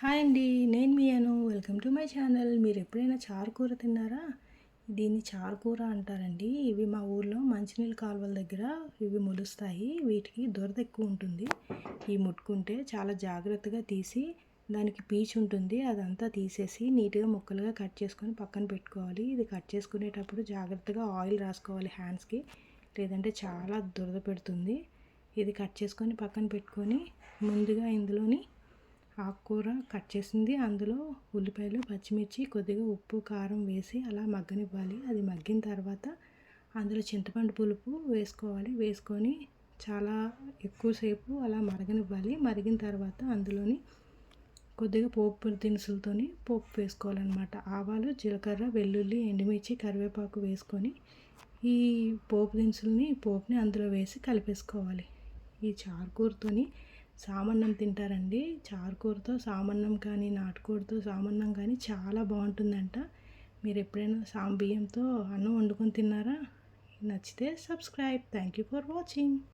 Hi అండి నేను మీ Anu welcome to my channel. మీరు ఎప్పుడైనా చారు కూర తిన్నారా? దీన్ని చారు కూర అంటారండి. ఇవి మా ఊర్లో మంచినీళ్ళ కాలువల దగ్గర ఇవి మొలుస్తాయి. వీటికి దొరద ఎక్కువ ఉంటుంది. ఇవి ముట్టుకుంటే చాలా జాగ్రత్తగా తీసి దానికి పీచు ఉంటుంది. అదంతా తీసేసి నీట్గా ముక్కలుగా కట్ చేసుకొని పక్కన పెట్టుకోవాలి. ఇది కట్ చేసుకునేటప్పుడు జాగ్రత్తగా ఆయిల్ రాసుకోవాలి హ్యాండ్స్కి. లేదంటే చాలా దురద పెడుతుంది. ఇది కట్ చేసుకొని పక్కన పెట్టుకొని ముందుగా ఇందులోని ఆకుకూర కట్ చేసింది. అందులో ఉల్లిపాయలు పచ్చిమిర్చి కొద్దిగా ఉప్పు కారం వేసి అలా మగ్గనివ్వాలి. అది మగ్గిన తర్వాత అందులో చింతపండు పులుపు వేసుకోవాలి. వేసుకొని చాలా ఎక్కువసేపు అలా మరగనివ్వాలి. మరిగిన తర్వాత అందులోని కొద్దిగా పోపు దినుసులతోని పోపు వేసుకోవాలన్నమాట. ఆవాలు జీలకర్ర వెల్లుల్లి ఎండుమిర్చి కరివేపాకు వేసుకొని ఈ పోపు దినుసుల్ని పోపుని అందులో వేసి కలిపేసుకోవాలి. ఈ చారుకూరతోని సామన్నం తింటారండి. చారుకూరతో సామన్నం కానీ నాటుకూరతో సామన్నం కానీ చాలా బాగుంటుందంట. మీరు ఎప్పుడైనా సాం బియ్యంతో అన్నం వండుకొని తిన్నారా? నచ్చితే subscribe. Thank you for watching.